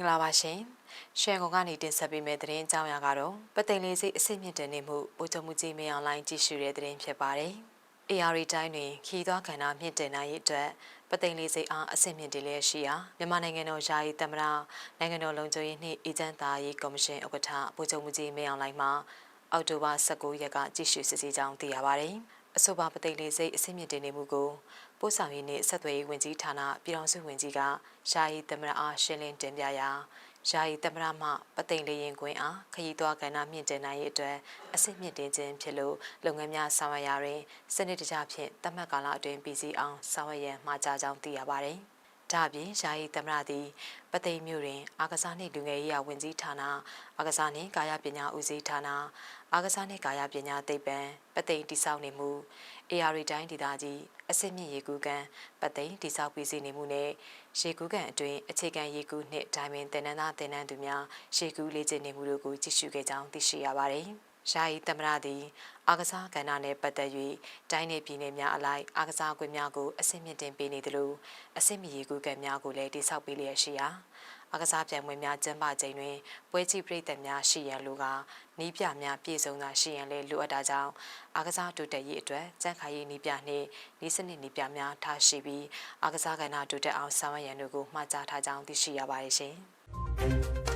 ္ဂလာပါရှင်။ရှယ်ကွန်ကနေတင်ဆက်ပေးမယ့်သတင်းအကြောင်းအရာကတော့ပသိမ်လေးစိတ်အစစ်မြင့်တင်နေမှုပိုချုံမှုကြီးမင်းအွန်လိုင်းကြည့်ရှုတဲ့သတင်းဖြစ်ပါတယ်။ AR တိုင်းတွင်ခီးသွွားခန္ဓာမြင့်တင်နိုင်ရေးအတွက်ပသိမ်လေးစိတ်အားအစစ်မြင့်တင်လျက်ရှိရာမြန်မာနိုင်ငံတော်ယာယီသမ္မတနိုင်ငံတော်လုံခြုံရေးနှင့်အေဂျင့်သားရေးကော်မရှင်ဥက္ကဋ္ဌပိုချုံမှုကြီးမင်းအွန်လိုင်းမှအောက်တိုဘာ19ရက်ကကြည့်ရှုစစ်ဆေးကြောင်းသိရပါတယ်။ အဆိုပါပသိမ်လေးစိတ်အစစ်မြင့်တင်နေမှုကိုပို့ဆောင်ရေးနှင့်ဆက်သွယ်ရေးဝန်ကြီးဌာနပြည်ထောင်စုဝန်ကြီးကယာယီသမ္မတအားရှင်းလင်းတင်ပြရာယာယီသမ္မတမှပသိမ်လေးရင်ကွင်းအားခရီးသွားကဏ္ဍမြင့်တင်နိုင်ရေးအတွက်အစစ်မြင့်တင်ခြင်းဖြစ်လို့လုပ်ငန်းများဆောင်ရွက်ရာတွင်စနစ်တကျဖြင့်တတ်မှတ်ကာလအတွင်းပြည်စည်းအောင်ဆောင်ရွက်ရန်မှာကြားကြောင်းသိရပါသည်။ ဒါ့အပြင်ယာယီသမ္မတသည်ပသိမ်မြို့တွင် အာကစားနှင့်လူငယ်ရေးရာဝန်ကြီးဌာနအာကစားနှင့်ကာယပညာဦးစီးဌာနအာကစားနှင့်ကာယပညာသိပ္ပံပသိမ်တိဆောက်နေမှု AR တိုင်းဒေသကြီးအစစ်မြင့်ရေကူးကန်ပသိမ်တိဆောက်ပြီးစီနေမှုနဲ့ရေကူးကန်အတွင်းအခြေခံရေကူးနှင့်ဒိုင်မင်တင်နန်းသားတင်နန်းသူများရေကူးလေ့ကျင့်နေမှုတို့ကိုကြည့်ရှုခဲ့ကြောင်းသိရှိရပါတယ်။ယာယီသမ္မတသည် အာကစားကဏ္ဍနှင့်ပတ်သက်၍တိုင်းနယ်ပြည်နယ်များအလိုက်အာကစားကွင်းများကိုအစစ်မြင့်တင်ပေးနေသလိုအစစ်မြင့်ရေကူးကန်များကိုလည်းတိစောက်ပေးလျက်ရှိရာအကစားပြိုင်ပွဲများကျင်းပချိန်တွင်ပွဲကြည့်ပရိသတ်များရှိရန်လိုကနီးပြများပြည့်စုံသာရှိရန်လည်းလိုအပ်တာကြောင့်အကစားတိုတက်ရေးအတွက်ကြန့်ခိုင်ရေးနီးပြနှင့်နီးစနစ်နီးပြများထားရှိပြီးအကစားကဏ္ဍတိုတက်အောင်ဆောင်ရွက်ရန်တို့ကိုမှာကြားထားကြောင်းသိရှိရပါတယ်ရှင်။